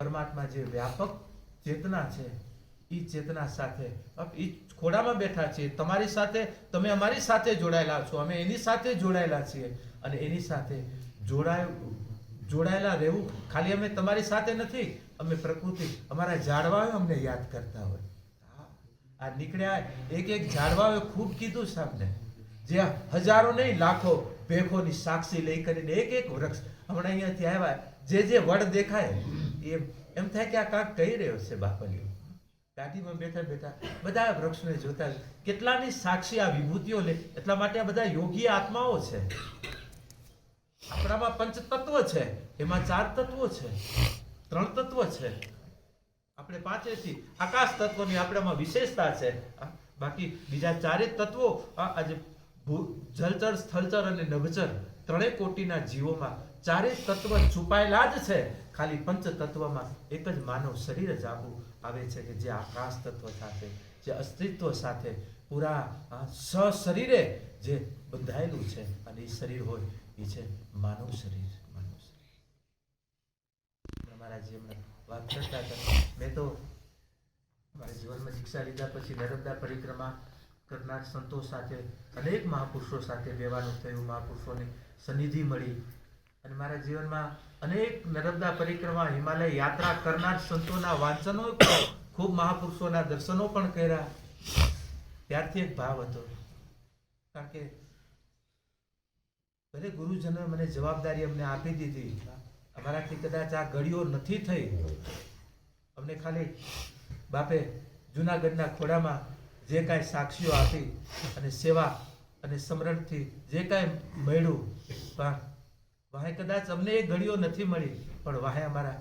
પરમાત્મા જે વ્યાપક ચેતના છે, એ ચેતના સાથે એ ખોડામાં બેઠા છીએ, તમારી સાથે, તમે અમારી સાથે જોડાયેલા છો, અમે એની સાથે જોડાયેલા છીએ, અને એની સાથે જોડાય, જોડાયેલા રહેવું, ખાલી અમે તમારી સાથે નથી, અમે પ્રકૃતિ, અમારા ઝાડવાઓ અમને યાદ કરતા હોય. આ નીકળ્યા એક એક ઝાડવાઓએ ખૂબ કીધું સામને જે હજારો નહીં, લાખો ભેખોની સાક્ષી લઈ કરીને એક એક વૃક્ષ, હમણાં અહીંયાથી આવ્યા જે જે વડ દેખાય એમ એમ થાય કે આ કાંક કહી રહ્યો છે બાપલીઓ. ગાડીમાં બેઠા બેઠા બધા વૃક્ષને જોતા કેટલાની સાક્ષી આ વિભૂતિઓ લે? એટલા માટે આ બધા યોગી આત્માઓ છે. આપણામાં પંચ તત્વ છે. એમાં ચાર તત્વો છે. ત્રણ તત્વ છે. આપણે પાંચેથી આકાશ તત્વની આપણામાં વિશેષતા છે. બાકી બીજા ચારે તત્વો આજે જલચર સ્થળચર અને નભચર ત્રણેય કોટીના જીવોમાં ચારે તત્વ છુપાયેલા જ છે. ખાલી પંચ તત્વમાં એક જ માનવ શરીર જ આવું આવે છે કે જે આકાશ તત્વ સાથે, જે અસ્તિત્વ સાથે પૂરા સ સશરીરે જે બંધાયેલું છે અને એ શરીર હોય, એ છે માનવ શરીર માનવ શરીર. અમારા જે હમણાં વાત કરતા હતા, મેં તો મારા જીવનમાં દીક્ષા લીધા પછી નર્મદા પરિક્રમા કરનાર સંતો સાથે, અનેક મહાપુરુષો સાથે રહેવાનું થયું. મહાપુરુષોની સનિધિ મળી. અને મારા જીવનમાં અનેક નર્મદા પરિક્રમા, હિમાલય યાત્રા કરનાર સંતોના વાંચનો, ખૂબ મહાપુરુષોના દર્શનો પણ કર્યા. ત્યારથી એક ભાવ હતો. કારણ કે ભલે ગુરુજનોએ મને જવાબદારી અમને આપી દીધી. અમારાથી કદાચ આ ઘડીઓ નથી થઈ. અમને ખાલી બાપે જુનાગઢના ખોડામાં જે કાંઈ સાક્ષીઓ આપી અને સેવા અને સમરણથી જે કાંઈ મળ્યું, પણ વાહે કદાચ અમને એ ઘડીઓ નથી મળી, પણ વાહે અમારા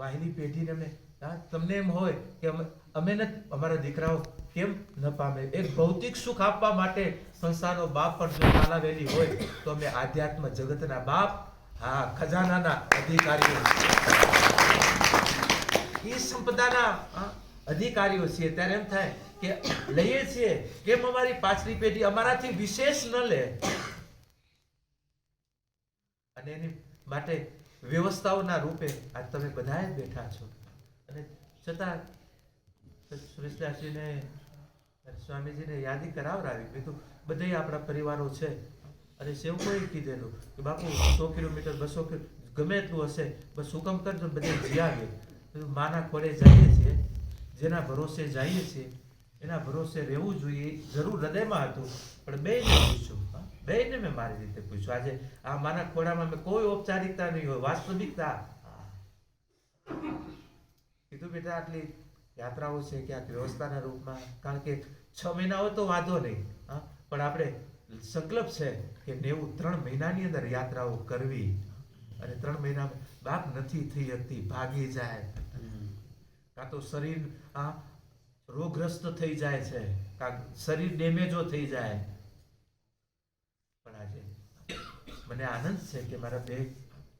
વાહેલી પેઢીને અમે તમને એમ હોય કે અમે ન, અમારા દીકરાઓ કેમ ન પામે? એક ભૌતિક સુખ આપવા માટે સંસારનો બાપ પણ જો ચાલાવેલી હોય, તો અમે આધ્યાત્મ જગતના બાપ, હા, ખજાનાના અધિકારીઓ એ સંપદાના અધિકારીઓ છીએ. ત્યારે એમ થાય કે લઈએ છીએ કેમ અમારી પાછલી પેઢી અમારાથી વિશેષ ન લે. અને એની માટે વ્યવસ્થાઓના રૂપે આજ તમે બધાએ બેઠા છો. અને છતાં સુરેશદાસજીને સ્વામીજીને યાદી કરાવરાવી કીધું બધે આપણા પરિવારો છે. અને સેવકોએ કીધેલું કે, બાપુ, સો કિલોમીટર, બસો ગમે એટલું હશે, બસ હુકમ કરજો બધે જીયાવીએ કીધું, માના ખોરે જઈએ છીએ, જેના ભરોસે જઈએ છીએ, એના ભરોસે રહેવું જોઈએ, જરૂર હૃદયમાં હતું, પણ બેયને પૂછ્યું. હા, બેયને મેં મારી રીતે પૂછ્યું. આજે આ મારા ખોળામાં મેં કોઈ ઔપચારિકતા નહીં હોય વાસ્તવિકતા. કીધું બેટા આટલી યાત્રાઓ છે ક્યાંક વ્યવસ્થાના રૂપમાં કારણ કે છ મહિના હોય તો વાંધો નહીં હા? પણ આપણે સંકલ્પ છે કે નેવું ત્રણ મહિનાની અંદર યાત્રાઓ કરવી. અને ત્રણ મહિના બાપ નથી થઈ શકતી ભાગી જાય. કાં તો શરીર આ રોગગ્રસ્ત થઈ જાય છે કાં શરીર ડેમેજો થઈ જાય પણ આજે મને આનંદ છે કે મારા બે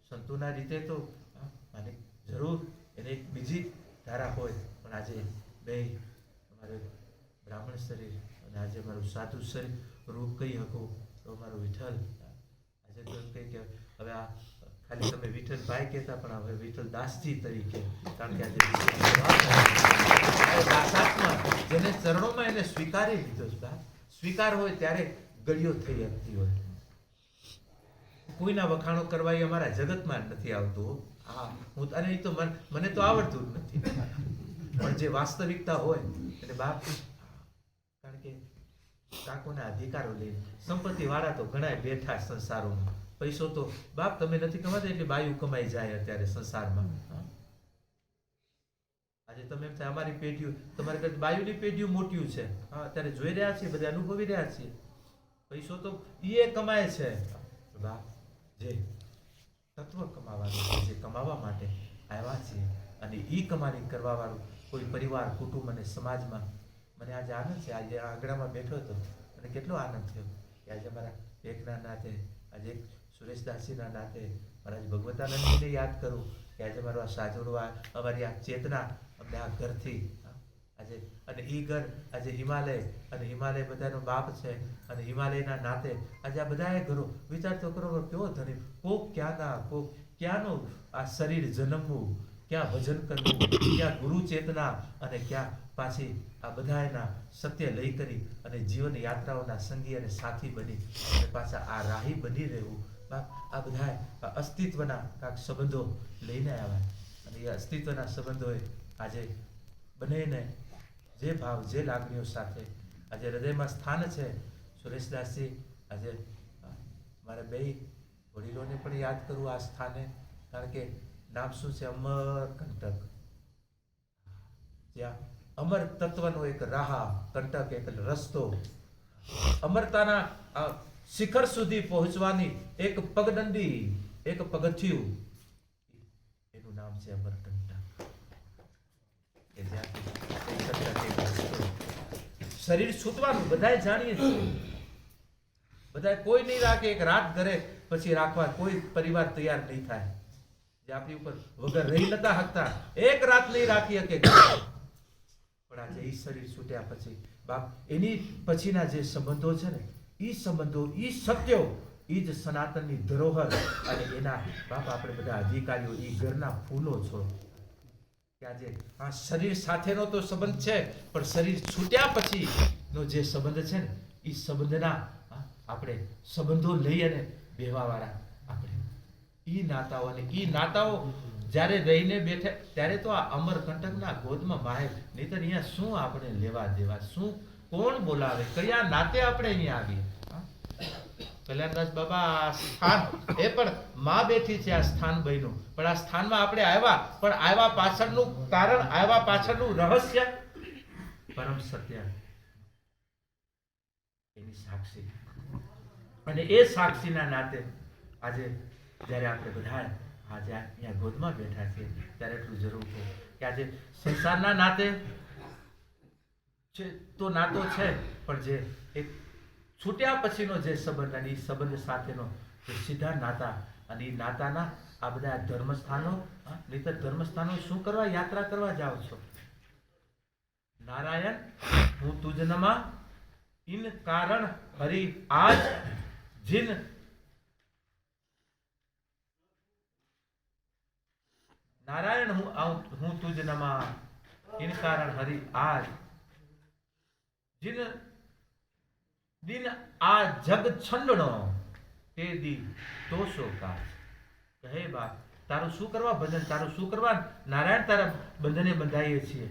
સંતોના રીતે તો મને જરૂર એને એક બીજી ધારા હોય. પણ આજે બે અમારે બ્રાહ્મણ શરીર અને આજે મારું સાધુ શરીર રૂપ કહી શકું તો મારું વિઠ્ઠલ, આજે તો કહી કે હવે આ ખાલી તમે વિઠ્ઠલભાઈ કહેતા, પણ હવે વિઠ્ઠલ દાસજી તરીકે, કારણ કે આજે જેને ચરણોમાં એને સ્વીકારી લીધો સ્વીકાર હોય ત્યારે ગળીઓ થઈ શકતી હોય. કોઈના વખાણો કરવા એ અમારા જગતમાં નથી આવતું. હા. હું અને એ તો મને તો આવડતું જ નથી. પણ જે વાસ્તવિકતા હોય એટલે બાપ કારણ કે કાકોના અધિકારો લઈને સંપત્તિ વાળા તો ઘણા બેઠા સંસારોમાં. પૈસો તો બાપ તમે નથી કમાતા એટલે બાયું કમાઈ જાય અત્યારે સંસારમાં. આજે તમે એમ થાય અમારી પેઢીઓ તમારે કદાચ બાયુની પેઢીઓ મોટી છે. હા અત્યારે જોઈ રહ્યા છીએ બધા અનુભવી રહ્યા છીએ. પૈસો તો એ કમાય છે. બાપ જે તત્વ કમાવાનું જે કમાવા માટે આવ્યા છીએ અને એ કમાણી કરવાવાળું કોઈ પરિવાર, કુટુંબ અને સમાજમાં મને આજે આનંદ છે. આજે આંગણામાં બેઠો હતો અને કેટલો આનંદ થયો કે આજે મારા એકના નાતે, આજે એક સુરેશદાસજીના નાતે મારા આજે ભગવતાનંદજીને યાદ કરું કે આજે મારો આ આ અમારી આ ચેતના અમને આ ઘરથી આજે અને એ ઘર, આજે હિમાલય, અને હિમાલય બધાનો બાપ છે, અને હિમાલયના નાતે આજે આ બધાએ ઘરો. વિચાર તો કરો, કેવો ધણી, કોક ક્યાંના, કોક ક્યાંનું આ શરીર જન્મવું, ક્યાં ભજન કરવું, ક્યાં ગુરુ ચેતના, અને ક્યાં પાછી આ બધાના સત્ય લઈ કરી અને જીવન યાત્રાઓના સંગી અને સાથી બની અને પાછા આ રાહી બની રહેવું. આ બધા અસ્તિત્વના કાંક સંબંધો લઈને આવ્યા. અને એ અસ્તિત્વના સંબંધોએ આજે બંનેને જે ભાવ, જે લાગણીઓ સાથે આજે હૃદયમાં સ્થાન છે, સુરેશદાસજી, આજે મારે બે વડીલોને પણ યાદ કરું આ સ્થાને, કારણ કે નામ શું છે? અમર કંટક જ્યાં અમર તત્વનો એક રાહ, કંટક એક રસ્તો. અમરતાના શિખર સુધી પહોંચવાની એક પગદંડી, એક પગથિયું. એનું નામ છે અમરકંટક. કે એક કંટક એક રસ્તો. શરીર છૂટવાનું બધાય જાણીએ છીએ. બધાય કોઈ નહીં રાખે, એક રાત ઘરે પછી રાખવા, કોઈ પરિવાર તૈયાર નહીં થાય. જે આપણી ઉપર વગર રહી નતા હકતા, એક રાત નહીં રાખી શકે પણ આજે એ શરીર છૂટ્યા પછી, બાપ, એની પછીના જે સંબંધો છે ને એ સંબંધો એ સત્યો એ જ સનાતનની ધરોહર. અને એના બાપ, આપણે બધા અધિકારીઓ એ ઘરના ફૂલો છો. આજે આ શરીર સાથેનો તો સંબંધ છે, પણ શરીર છૂટ્યા પછીનો જે સંબંધ છે ને એ સંબંધના આપણે સંબંધો લઈ અને બેવાવાળા આપણે. એ નાતાઓ અને એ નાતાઓ જ્યારે રહીને બેઠે, ત્યારે તો આ અમરકંટકના ગોદમાં માહે નહીતર અહીંયા શું આપણે લેવા દેવા? શું, કોણ બોલાવે? કયા નાતે આપણે અહીંયા આવીએ? કલ્યાણદાસ બાબા, આ સ્થાન એ પણ માં બેઠી છે, આ સ્થાન બન્યું. પણ આ સ્થાનમાં આપણે આવ્યા, પણ આવ્યા પાછળનું કારણ, આવ્યા પાછળનું રહસ્ય પરમ સત્ય. એની સાક્ષી. અને એ સાક્ષીના નાતે આજે જ્યારે આપણે બધા આજે અહીંયા ગોદમાં બેઠા છીએ, ત્યારે એટલું જરૂર છે કે આજે સંસારના નાતે છે તો નાતો છે, પણ જે એક છૂટ્યા પછીનો જે સંબંધ અને એ સંબંધ સાથેનો સીધા નાતા અને એ નાતાના આ બધા ધર્મસ્થાનો નહીતર ધર્મસ્થાનો શું કરવા? યાત્રા કરવા જાઓ છો? નારાયણ, હું તુજનમાં ઇન કારણ હરી આજ જીન. નારાયણ, હું હું તુજનમાં ઇન કારણ હરી આજ જીન. દિન આ જગ છંડણો તે દી તોસો કાજ કહે બા તારું શું કરવા બંધન તારું શું કરવા નારાયણ તારા બંધને બંધાઈએ છીએ.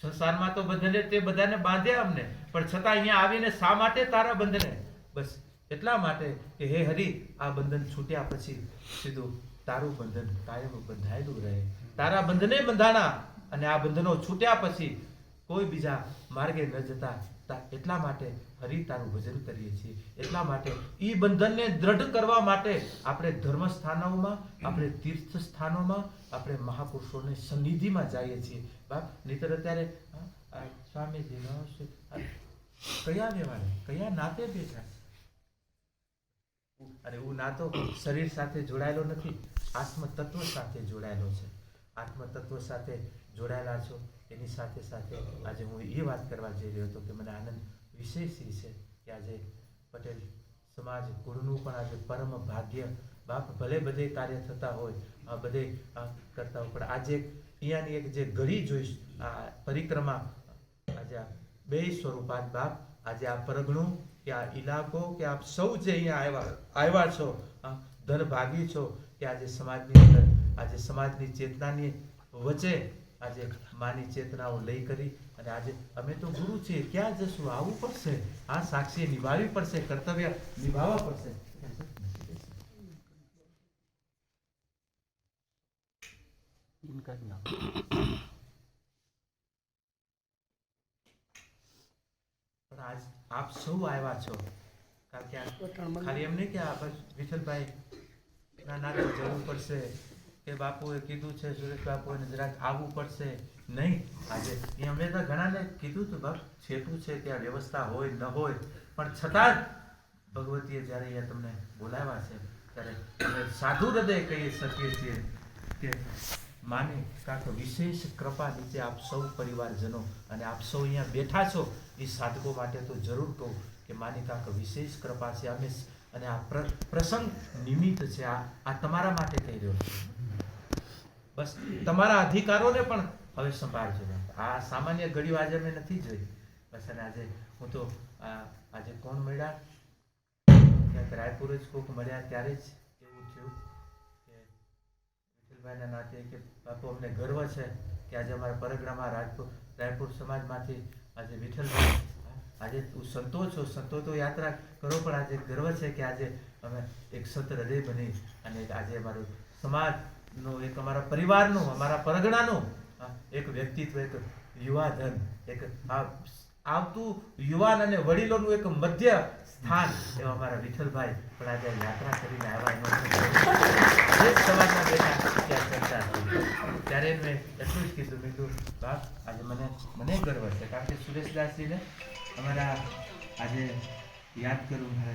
સંસારમાં તો બંધને તે બધાને બાંધ્યા અમને, પણ છતાં અહીંયા આવીને શા માટે તારા બંધને? બસ એટલા માટે કે હે હરિ, આ બંધન છૂટ્યા પછી સીધું તારું બંધન કાયમ બંધાયેલું રહે. તારા બંધને બંધાણા અને આ બંધનો છૂટ્યા પછી કોઈ બીજા માર્ગે ન જતા એટલા માટે હરી તારું ભજન કરીએ છીએ. એટલા માટે એ બંધનને દ્રઢ કરવા માટે આપણે ધર્મ સ્થાનોમાં આપણે તીર્થ સ્થાનોમાં આપણે મહાપુરુષોની સન્નિધિમાં જઈએ છીએ. બાપ, નહીતર અત્યારે સ્વામીજીનો કયા વ્યવહારે, કયા નાતે બેઠા? અને એવું નાતો શરીર સાથે જોડાયેલો નથી આત્મ તત્વ સાથે જોડાયેલો છે. આત્મ તત્વ સાથે જોડાયેલા છો. એની સાથે સાથે આજે હું એ વાત કરવા જઈ રહ્યો હતો કે મને આનંદ વિશેષ એ છે કે આજે પટેલ સમાજ કુળનું પણ આજે પરમ ભાગ્ય. બાપ ભલે બધે કાર્ય થતા હોય, આ બધે કરતા હોય, પણ આજે અહીંયાની એક જે ઘડી જોઈશ, આ પરિક્રમા, આજે આ બે સ્વરૂપાત બાપ, આજે આ પરગણું કે આ ઇલાકો કે આપ સૌ જે અહીંયા આવ્યા આવ્યા છો ધનભાગી છો કે આજે સમાજની અંદર આજે સમાજની ચેતનાની વચ્ચે આજે માની ચેતનાઓ લઈ કરી અને આજે અમે તો ગુરુ છીએ ક્યાં જશું? આવવું પડશે. આ સાક્ષી નિભાવવી પડશે કર્તવ્ય નિભાવવા પડશે. પણ આજ આપ સૌ આવ્યા છો. કારણ કે ખાલી એમ નહીં કે આ વિઠ્ઠલભાઈ ના ના જરૂર પડશે. કે બાપુએ કીધું છે, સુરેશ બાપુએ જરાક આવવું પડશે નહીં. આજે એ અમે તો ઘણાને કીધું હતું, બાપ, છેટું છે ત્યાં વ્યવસ્થા હોય, ન હોય. પણ છતાં ભગવતીએ જ્યારે અહીંયા તમને બોલાવ્યા છે, ત્યારે અમે સાધુ હૃદય કહી શકીએ છીએ કે માની, કાંક, વિશેષ કૃપા નીચે આપ સૌ પરિવારજનો અને આપ સૌ અહીંયા બેઠા છો, એ સાધકો માટે તો જરૂર કહું કે માની, કાંક, વિશેષ કૃપા છે. અમે અને આ પ્ર- પ્રસંગ નિમિત્ત છે. આ આ તમારા માટે કહી રહ્યો બસ, તમારા અધિકારોને પણ હવે સંભાળજો. આ સામાન્ય ઘડીઓ આજે મેં નથી જોઈ. બસ અને આજે હું તો આજે કોણ મળ્યા? રાયપુર જ કોક મળ્યા ત્યારે જ એવું થયું કે વિઠ્ઠલભાઈના નાતે કે બાપુ અમને ગર્વ છે કે આજે અમારા પરગણામાં રાજપુર રાયપુર સમાજમાંથી આજે વિઠ્ઠલભાઈ આજે તું સંતો છો, સંતો તો યાત્રા કરો, પણ આજે ગર્વ છે કે આજે અમે એક સંત હૃદય બની અને આજે અમારું સમાજનું એક અમારા પરિવારનું, અમારા પરગણાનું એક વ્યક્તિત્વ, એક યુવાધન, એક આવતું યુવાન અને વડીલોનું એક મધ્ય સ્થાન એવા અમારા વિઠ્ઠલભાઈ પણ આજે યાત્રા કરીને આવ્યા સમાજના બેઠા ત્યાં ચર્ચા ત્યારે મેં એટલું જ કીધું કીધું, બાપ, આજે મને મને ગર્વ છે, કારણ કે સુરેશદાસજીને અમારા આજે યાદ કરવું મારે